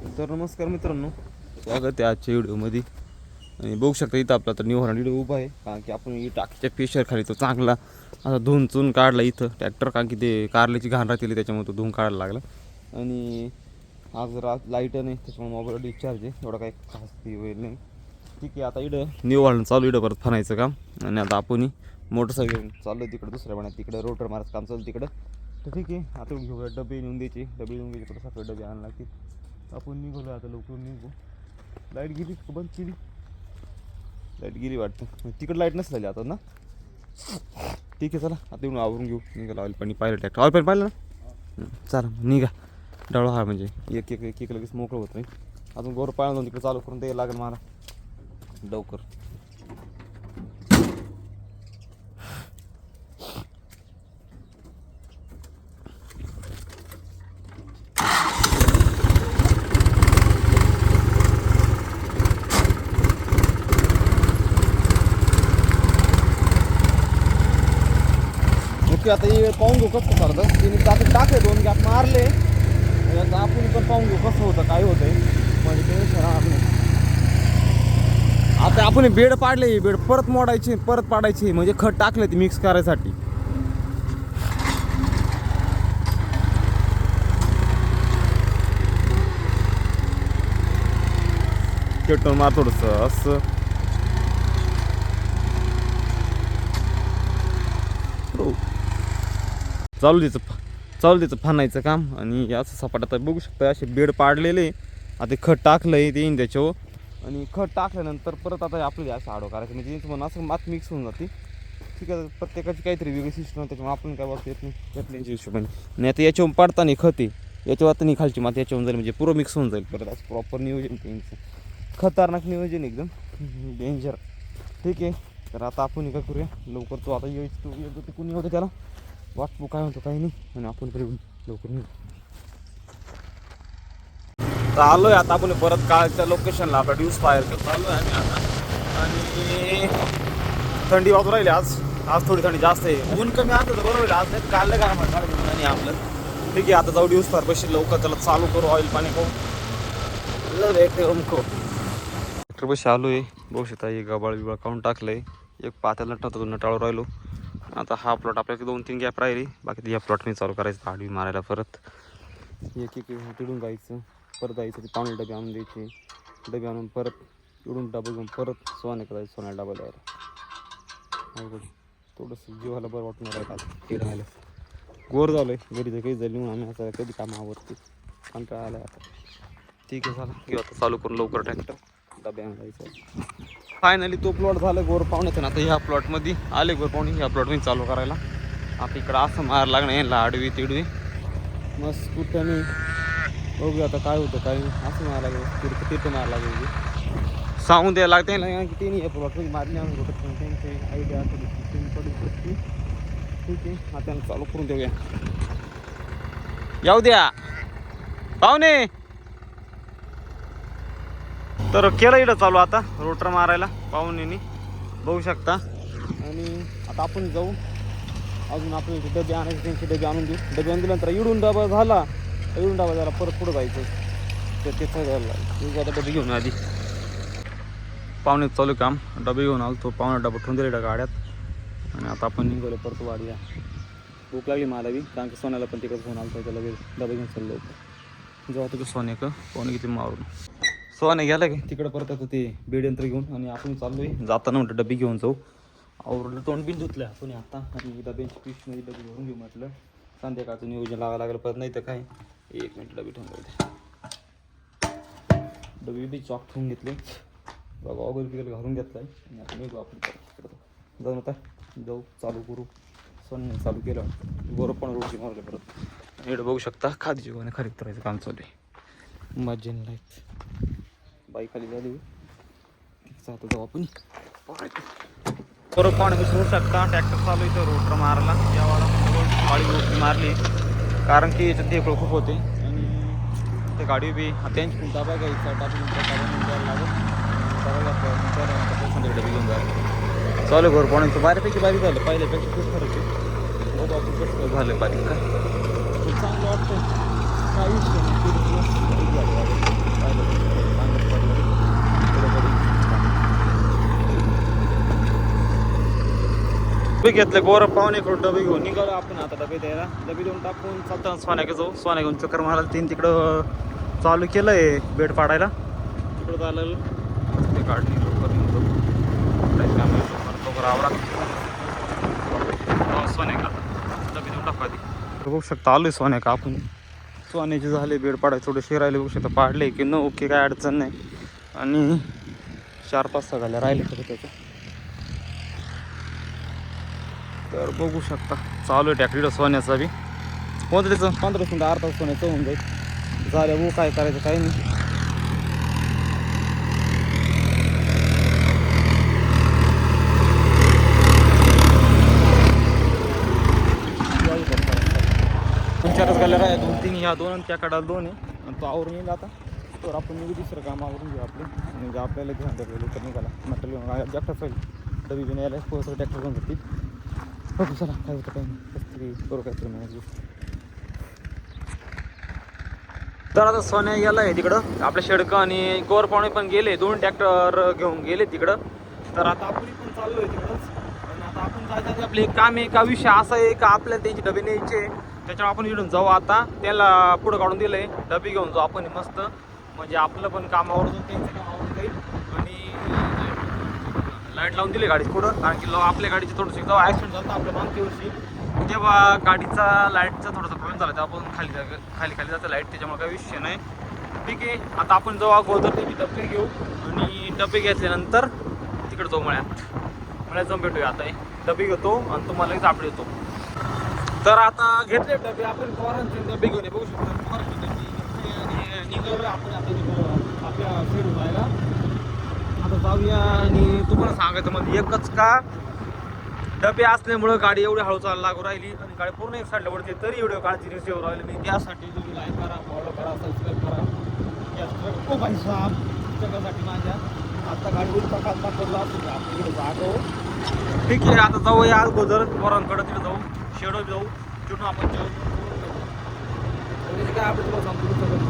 तर नमस्कार मित्रांनो स्वागत आहे आजच्या व्हिडिओमध्ये. आणि बघू शकता इथं आपला तर न्यू व्हिडिओ उभा आहे कारण की आपण टाकीच्या पेशर खाली तो चांगला असा धुवून चून काढला इथं ट्रॅक्टर कारण की ते कारल्याची घाण राहतील त्याच्यामुळे तो धुवून काढायला लागला. आणि आज रात लाइट नाही त्याच्यामुळे मोबाईल डिस्चार्ज आहे एवढा काही खास ती होईल नाही. ठीक आहे आता इडं न्यू वाढून चालू इडं परत फनायचं काम. आणि आता आपण मोटरसायकल चाललो तिकडं दुसऱ्या पाण्यात तिकडं रोटर मारायचं काम चालू तिकडं. तर ठीक आहे आता घेऊया डबे नेऊन द्यायचे. डबे नेऊन द्यायचे थोडं सकाळी डबे आणायला लागतील. आपण निघालो आता लवकर निघू. लाइट गेली बंद केली? लाइट गेली वाटतं. तिकडं लाइट नसली झाली आता ना? ठीक आहे चला. आता येऊन आवरून घेऊ. निघा ऑइल पाणी पाहिलं ट्रॅक्टर ऑइल पाणी पाहिलं ना? चला निघा. डवळा हा म्हणजे. एक एक एक एक लगेच मोकळं होत नाही. अजून गोर पाळलं तिकडे चालू करून द्यायला लागेल मला. लवकर. ओके आता हे पाहून घेऊ कसं करतं तिने आता टाकले दोन गॅप मारले. आता आपण पण पाहून घेऊ कसं होतं काय होतं म्हणजे टेन्शन नाही. आता आपण बेड पाडले हे बेड परत मोडायचे परत पाडायचे. म्हणजे खत टाकले ते मिक्स करायसाठी. पेट्रोल मार थोडस असं. हो. चालू द्यायचं चालू द्यायचं फानायचं काम. आणि असं सपाट आता बघू शकता असे बेड पाडलेले. आता खत टाकलं आहे ते येईन त्याच्यावर आणि खत टाकल्यानंतर परत आता आपल्याला असं आडो कारण की यांचं म्हणून असं मात मिक्स होऊन जाते. ठीक आहे प्रत्येकाची काहीतरी वेगळी सिस्टम त्याच्यामुळे आपण काय वाचता येत नाही. त्यातल्या हिशोबाने. आणि आता याच्यावर पाडताना खत आहे. याच्यावर आता नाही खालची माती याच्यावर जाईल म्हणजे पुरो मिक्स होऊन जाईल परत. असं प्रॉपर नियोजन त्यांचं. खतरनाक नियोजन एकदम. डेंजर ठीक आहे तर आता आपण काय करूया? लवकर तो आता यायचं तो येतो ते कुणी होतं त्याला? वाटतो काय म्हणतो काही नाही आणि आपण पण येऊन लवकर निघू तर आलोय आता आपण परत काळच्या लोकेशनला आपला ड्यूस फायर चाललोय आम्ही आता आणि थंडी वाजू राहिली आज आज थोडी थंडी जास्त आहे ऊन कमी असतं तर बरोबर आहे. आज नाही काढलं का म्हणणार आणि आपलं ठीक आहे आता जाऊ ड्यूस फायर बशी लवकर त्याला चालू करू ऑइल पाणी करू ट्रॅक्टर बशी आलोय बघू शकता एक गबाळ बिबाळ काढून टाकलंय एक पात्याला नटातो नटाळू राहिलो आता हा प्लॉट आपल्याकडे दोन तीन गॅप राहिली. बाकी या प्लॉट मी चालू करायचं आडवी मारायला परत. एक एक तिडून जायचं परत जायचं ते पाणी डबे आणून द्यायचे. डबे आणून परत तिडून डबल घेऊन परत सोने करायचं सोन्या डबा द्यायला. अवघड. थोडंसं जीवाला बरं वाटून राहिलं आता. ते राहिलं. गोर झालं आहे घरी तर काही झाली म्हणून आम्ही आता कधी कामावरती. कंटाळा आला आता. ठीक आहे झालं किंवा आता. चालू करून लवकर ट्रॅक्टर फायनली तो प्लॉट झाला गोर पाहुण्याचं आता ह्या प्लॉटमध्ये आले गोर पाहुणे. ह्या प्लॉटमध्ये चालू करायला. आता इकडं असं मार लागणं यांना आडवी तिडवी. मस्त कुठं नाही. बघूया आता काय होतं काय असं मारा लागेल. तिरकं तिरकं मारा लागेल सांगून द्यायला लागते ना. की ते नाही प्लॉटमध्ये मारली आणून होतं पण त्यांची आयडिया असेल की त्यांनी पडू शकते. ठीक आहे. आता त्यांना चालू करून देऊया. येऊ द्या. पाहुणे! तर केलं इकडं चालू आता रोटर मारायला पाहुणेनी. बघू शकता. आणि आता आपण जाऊ. अजून आपण इथे डबे आणायचे त्यांचे डबे आणून देऊ. डबे आणून दिल्यानंतर इडून डबा झाला. इडून डबा झाला परत पुढं जायचं. तर तिथं जायला आता डबे घेऊन आधी पाहुणे चालू काम. डबे घेऊन आलो. तो पाहुणे डबा ठेवून दिले गाड्यात. आणि आता आपण निघालो परत वाढूया भूक लागली मला बी. कारण की सोन्याला पण तिकडे फोन आला त्याला लगेच डबे घेऊन चाललो होतो. जेव्हा तुझं सोन्याक. पाहुणे किती मारून? सोने गेला की? तिकडं परत आता ते बेड यंत्र घेऊन आणि आपण चाललोय. जाताना म्हटलं डबी घेऊन जाऊ. आवरलं तोंड बिन धुतलं आपण आता. आणि डब्यांची पिशमध्ये डबी भरून घेऊ म्हटलं. संध्याकाळचं नियोजन लावावं लागलं परत नाही तर काय? एक मिनिट डबी ठेवून जाऊ डबी बी चॉक ठेवून घेतले. बाबा अगोदर बिगल घालून घेतलाय. आणि आपण निघू आपण जाऊन आता जाऊ चालू करू. सोन्याने चालू केलं. बरोबर पण रोटी मारले परत. इकडं बघू शकता खादीची गोण्या खरेदी करायचं काम चालू आहे. मज्जेन लाईफ बाईक खाली झाली जातो जाऊ आपण. बरोबर पाणी विसरू शकता. ट्रॅक्टर चालू इथं. रोटर मारला. यावाला गाडी रोटी मारली. कारण की याच्यात ढेकळं खूप होते. आणि ते गाडी बी त्यांची पण डबा घ्यायचा टाकून द्यायला लागेल. संध्याकाळी घेऊन जायला चालू घर पाण्याचं. बऱ्यापैकी बारीक झालं. पहिल्यापेक्षा खूप फरक आहे. बघू आपण कसं झालं बारीक काय. चांगलं वाटतं काही विषय नाही डबे घेतले गोर पाहुणे करून डबे घेऊन निघालो आपण आता डबे द्यायला. डबे देऊन टाकून चालताना सोन्याकडे जाऊ. सोन्या घेऊन चक्कर मारायला तीन तिकडं चालू केलं आहे बेड पाडायला तिकडं झालं ते काढली लवकर लवकर आवडा सोन्या का डबे देऊन टाकू आधी. बघू शकता आलोय सोन्या का आपण. सोन्याचे झाले बेड पाडायचे थोडे शिरायले बघू शकता पाडले की न ओके काय अडचण नाही. आणि चार पाच सगळ्या झाल्या राहिले खरं त्याच्या? तर बघू शकता. चालू आहे टॅक्टर सोन्याचा बी. कोणतं पंधरा मिनटं अर्धा तास सोन्याचं होऊन जाईल. झाल्या भाऊ काय करायचं काय नाही. दोन चारच गाल्या दोन तीन ह्या दोन आणि त्या दोन आहे. आणि तो आवरून येईल आता. तर आपण निघू दुसरं काम आवरून घेऊ आपले. म्हणजे आपल्याला घ्या लवकर निघाला मटेरियल एकटाच होईल. डबी घेऊन यायला पोहोचलं ट्रॅक्टर घेऊन जातील बघू चला काय होतं काही नाही करू काहीतरी तर आता सोन्या गेला आहे तिकडं. आपल्या शेडकं आणि गोर पाहुणे पण गेले. दोन ट्रॅक्टर घेऊन गेले तिकडं. तर आता आपण पण चाललोय तिकडंच आता आपण जायचं आपले काम आहे का विषय असा आहे का आपल्याला त्यांची डबे न्यायचे त्याच्यामुळे आपण इकडून जाऊ आता. त्याला पुढं काढून दिलंय. डबे घेऊन जाऊ आपण मस्त. म्हणजे आपलं पण काम आवडतो त्यांचं काम लाइट लावून दिली गाडी पुढं. कारण की आपल्या गाडीची थोडंसं जेव्हा ॲक्सिडेंट झाला आपल्या मागच्या वर्षी तेव्हा गाडीचा लाईटचा थोडासा प्रॉब्लेम झाला तेव्हा आपण खाली जा- खाली खाली जातं लाइट त्याच्यामुळे काही विषय नाही. ठीक आहे आता आपण जेव्हा अगोदर त्याचे डबे घेऊ आणि डबे घेतल्यानंतर तिकडे जाऊ मळ्यात. मळ्यात जाऊन भेटूया आता. डबे घेतो आणि तुम्हाला एक सापड येतो तर आता घेतले डबे आपण पोरांचे डबे घेऊन बघू शकतो. पोरांचे डबे. आणि निघालो आपण आता आपल्या फिरून जायला. तुम्हाला सांगायचं म्हणजे एकच का? डबे असल्यामुळं गाडी एवढी हळू चालू लागू राहिली आणि गाडी पूर्ण एक साईडला पडते तरी एवढी काळजी रिसिव्ह राहिली मी त्यासाठी तुम्ही लाईक करा फॉलो करा सबस्क्राईब करा. ओ भाई साहेब सगळ्यासाठी माझ्या आता गाडी उलटा खालता पडला असेल आपण जातो ठीक आहे आता जाऊ या अगोदर. वरांकडं तिकडे जाऊ शेडो जाऊ तिथून आपण जेवण काय आपण तुम्हाला सांगतो